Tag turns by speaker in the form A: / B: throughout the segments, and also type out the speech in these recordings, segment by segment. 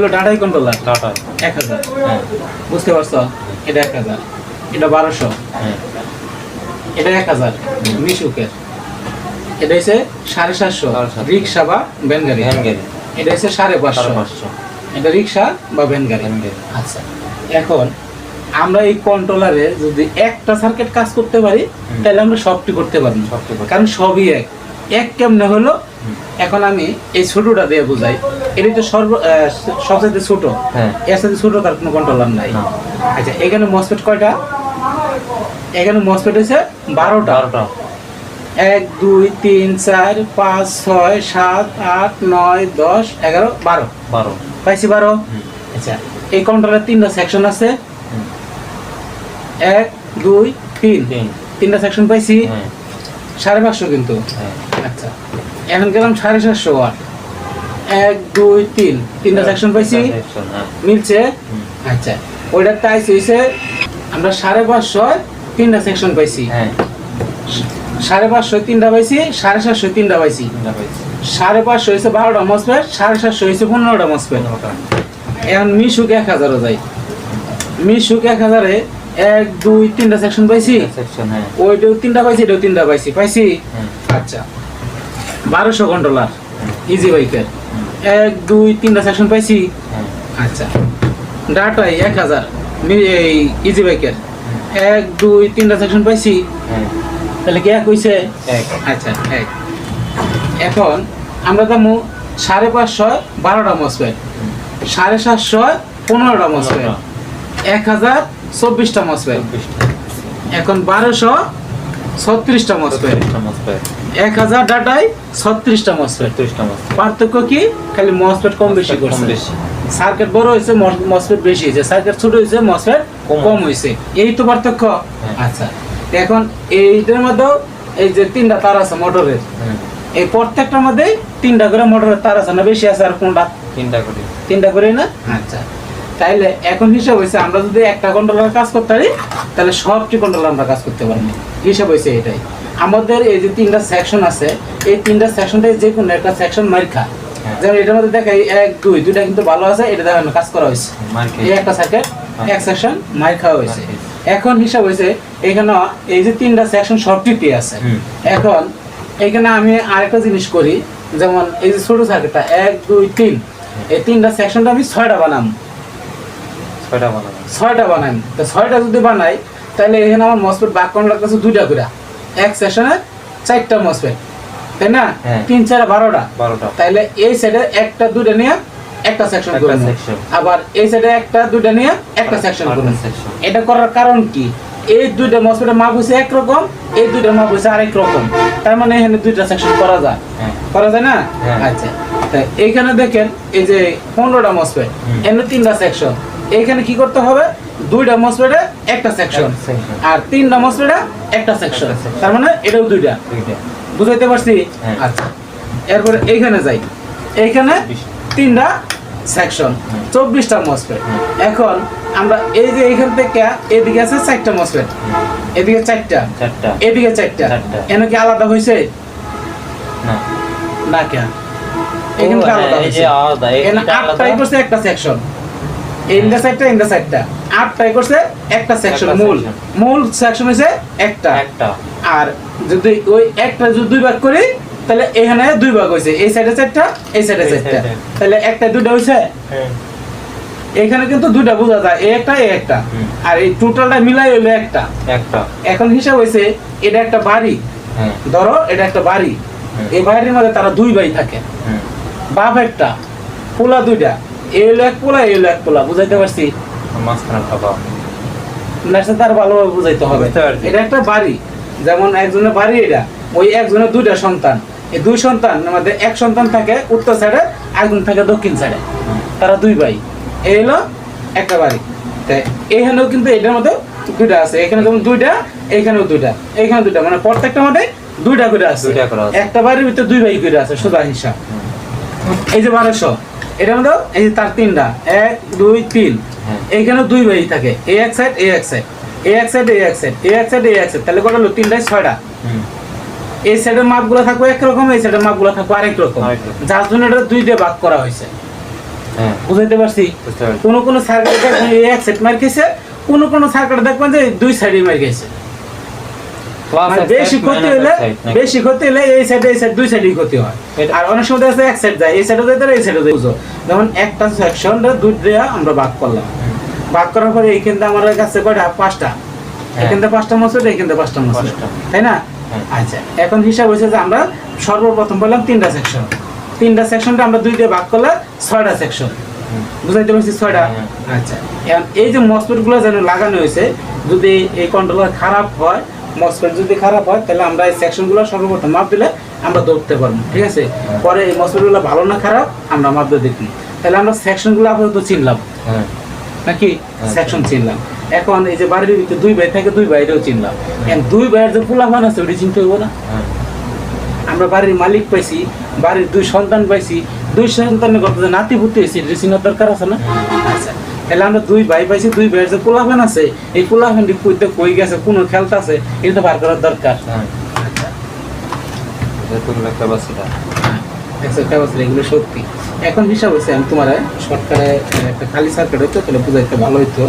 A: হলো ডাটাই controller data এক হাজার বুঝতে পারছো এটা এক হাজার এটা বারোশো হ্যাঁ। এটা এক হাজার মিশুকের এটা হচ্ছে সাড়ে সাতশো রিক্সা বা ভ্যান গাড়ি এটা হচ্ছে সাড়ে পাঁচশো এটা রিক্সা বা ভ্যান গাড়ি আচ্ছা এখন আমরা এই কন্ট্রোলারে যদি একটা সার্কিট কাজ করতে পারি তাহলে আমরা সবটি করতে পারি সবটি কারণ সবই এক এক কেমনে হলো এখন আমি এই ছোটটা দিয়ে বোঝাই এটা তো সর্ব সবচেয়ে ছোট হ্যাঁ এর সাথে ছোট তার কোনো কন্ট্রোলার নাই আচ্ছা এখানে মসপেট কয়টা এখানে মসপেট হয়েছে বারোটা বারোটা এক দুই তিন চার পাঁচ ছয় সাত আট নয় দশ এগারো বারো বারো পাইছি বারো আচ্ছা এই কন্ট্রোলের তিনটা সেকশন আছে এক দুই তিন তিনটা সেকশন পাইছি হ্যাঁ। সাড়ে পাঁচশো কিন্তু হ্যাঁ। আচ্ছা এখন গেলাম সাড়ে সাতশো ওয়াট এক দুই তিন তিনটা সেকশন হ্যাঁ, পাইছি হ্যাঁ। মিলছে আচ্ছা হয়েছে আমরা সাড়ে পাঁচশো তিনটা সেকশন পাইছি হ্যাঁ। সাড়ে পাঁচশো তিনটা পাইছি সাড়ে সাতশো তিনটা পাইছি সাড়ে পাঁচশো হয়েছে বারোটা মসপেট সাড়ে সাতশো হয়েছে পনেরোটা এখন এক হাজারও যায় মিশুক এক হাজারে এক দুই তিনটা সেকশন পাইছি তিনটা এটাও তিনটা পাইছি পাইছি আচ্ছা বারোশো কন্ট্রোলার ইজি বাইকের এক দুই তিনটা সেকশন পাইছি আচ্ছা ডাটাই এক হাজার এই ইজি বাইকের এক দুই তিনটা সেকশন পাইছি তাহলে কি এক হইছে আচ্ছা এক এখন আমরা দামু সাড়ে পাঁচশো বারোটা মসপেট সাড়ে সাতশো পনেরোটা মসপেট এক হাজার চব্বিশটা মসপেট এখন বারোশো ছত্রিশটা মসপেট এক হাজার ডাটায় ছত্রিশটা মসফেট মাস পার্থক্য কি খালি মসফেট কম বেশি করছে বেশি সার্কেট বড় হয়েছে মসফেট বেশি হয়েছে সার্কেট ছোট হয়েছে মসফেট কম হয়েছে এই তো পার্থক্য হ্যাঁ। আচ্ছা এখন এইটার মধ্যেও এই যে তিনটা তার আছে মোটরের হ্যাঁ। এই প্রত্যেকটার মধ্যে তিনটা করে মোটরের তার আছে না বেশি আছে আর কোনটা তিনটা করে তিনটা করে না আচ্ছা তাইলে এখন হিসাব হয়েছে আমরা যদি একটা কন্ট্রোলার কাজ করতে পারি তাহলে সবটি কন্ট্রোলার আমরা কাজ করতে পারি হিসাব হয়েছে এটাই আমাদের এই যে তিনটা সেকশন আছে এই তিনটা সেকশন থেকে যে কোনো একটা সেকশন মার্কা হ্যাঁ। যেমন এটার মধ্যে দেখা এক দুই দুইটা কিন্তু ভালো আছে এটা দেখেন কাজ করা হয়েছে এই একটা সার্কিট হ্যাঁ। এক সেকশন মার খাওয়া হয়েছে এখন হিসাব হয়েছে এখানে এই যে তিনটা সেকশন সবটিতে আছে এখন এখানে আমি আরেকটা জিনিস করি যেমন এই যে ছোট সার্কিটটা এক দুই তিন হ্যাঁ। এই তিনটা সেকশনটা আমি ছয়টা বানাম ছয়টা বানাম ছয়টা বানাই তো ছয়টা যদি বানাই তাহলে এখানে আমার মসপিট বাক করানো লাগতেছে দুইটা করে এক সেশনে চারটা মসবে তাই না হ্যাঁ। তিন চার বারোটা বারোটা তাহলে এই সাইডে একটা দুটা নিয়ে একটা সেকশন আবার এই সাইডে একটা দুটা নিয়ে একটা সেকশন এটা করার কারণ কি এই দুইটা মসফেটের মাপ হয়েছে একরকম এই দুইটা মাপ হয়েছে আরেক রকম তার মানে এখানে দুইটা সেকশন করা যায় হ্যাঁ। করা যায় না হ্যাঁ। আচ্ছা তাই এইখানে দেখেন এই যে পনেরোটা মসফেট এখানে তিনটা সেকশন এইখানে কি করতে হবে দুইটা মসপেটে একটা সেকশন আর তিনটা মসপেটে একটা সেকশন তার মানে এটাও দুইটা বুঝাইতে পারছি হ্যাঁ। আচ্ছা এরপরে এইখানে যাই এইখানে তিনটা সেকশন হ্যাঁ। চব্বিশটা মসপেট হ্যাঁ। এখন আমরা এই যে এইখান থেকে এদিকে আছে চারটা মসপেট এদিকে চারটা এদিকে চারটা এনে কি আলাদা হয়েছে না কেন এখানে আলাদা হয়েছে আটটাই করছে একটা সেকশন ইন্দা সাইডটা আর ট্রাই করছে একটা সেকশন মূল মূল সেকশন হইছে একটা একটা আর যদি ওই একটা যদি দুই ভাগ করি তাহলে এখানে দুই ভাগ হইছে এই সাইডে এই সাইডে তাহলে একটা হইছে হ্যাঁ। এখানে কিন্তু দুইটা বোঝা যায় একটা একটা আর এই টোটালটা মিলাই হইলো একটা একটা এখন হিসাব হইছে এটা একটা বাড়ি হ্যাঁ। ধরো এটা একটা বাড়ি হ্যাঁ। এই বাড়ির মধ্যে তারা দুই ভাই থাকে বাপ একটা পোলা দুইটা এ হলো এক পোলা এ হলো এক পোলা বুঝাইতে পারছি মাঝখানে থাকা নাচতে তার ভালোভাবে বুঝাইতে হবে এটা একটা বাড়ি যেমন একজনের বাড়ি এটা ওই একজনের দুইটা সন্তান এই দুই সন্তান আমাদের এক সন্তান থাকে উত্তর সাইডে একজন থাকে দক্ষিণ সাইডে তারা দুই ভাই এই হলো একটা বাড়ি তাই এইখানেও কিন্তু এটার মধ্যে দুইটা আছে এখানে যেমন দুইটা এখানেও দুইটা এখানে দুইটা মানে প্রত্যেকটা মধ্যে দুইটা করে আছে একটা বাড়ির ভিতরে দুই ভাই করে আছে সুদা হিসাব এই যে বারোশো এটা এই তার তিনটা এক দুই তিন হ্যাঁ। এইখানে দুই থাকে এই এক সাইড এই এক সাইড এক সাইড এক সাইড এক সাইড এক সাইড তাহলে কটা হলো তিনটায় ছয়টা এই সাইডের মাপগুলো থাকবে একরকম এই সাইডের মাপগুলো থাকবে আরেক রকম যার জন্য এটা দুই দিয়ে ভাগ করা হয়েছে হ্যাঁ। বুঝাইতে পারছি কোন কোন সার্কেট দেখবেন এই এক সাইড মার্কেছে কোন কোন সার্কেট দেখবেন যে দুই সাইডে মার্কেছে মানে আমরা হ্যাঁ। হ্যাঁ। আচ্ছা, এখন হিসাব হয়েছে যে আমরা সর্বপ্রথম বললাম তিনটা সেকশন তিনটা সেকশনটা আমরা দুই দিয়ে ভাগ করলে ছয়টা সেকশন বুঝাইতে পারছি ছয়টা হ্যাঁ, আচ্ছা এই যে গুলো যেন লাগানো হয়েছে যদি এই কন্ট্রোলার খারাপ হয় মসপেট যদি খারাপ হয় তাহলে আমরা এই সেকশনগুলো সর্বপ্রথম মাপ দিলে আমরা দৌড়তে পারবো ঠিক আছে হ্যাঁ। পরে এই মসপেটগুলো ভালো না খারাপ আমরা মাপ দিয়ে দেখি তাহলে আমরা সেকশনগুলো আপাতত চিনলাম হ্যাঁ। নাকি সেকশন আচ্ছা। চিনলাম এখন এই যে বাড়ির ভিতরে দুই ভাই থাকে দুই ভাইরেও চিনলাম হ্যাঁ। এখন দুই ভাইয়ের যে পোলাফান আছে ওটি চিনতে হইব না আমরা বাড়ির মালিক পাইছি বাড়ির দুই সন্তান পাইছি দুই সন্তানের কথা নাতি হয়েছে দরকার আছে না তাহলে আমরা দুই ভাই পাইছি দুই ভাইয়ের যে কোলাফেন আছে এই কোলাফেনটি কইতে কই গেছে খেলতে আছে এটা বার করার দরকার আচ্ছা। হ্যাঁ, সত্যি এখন হিসাব হচ্ছে আমি তোমার সরকারে একটা খালি সার্কেট হইতো তাহলে বুঝাইতে ভালো হইতো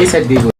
A: এই সাইড দিয়ে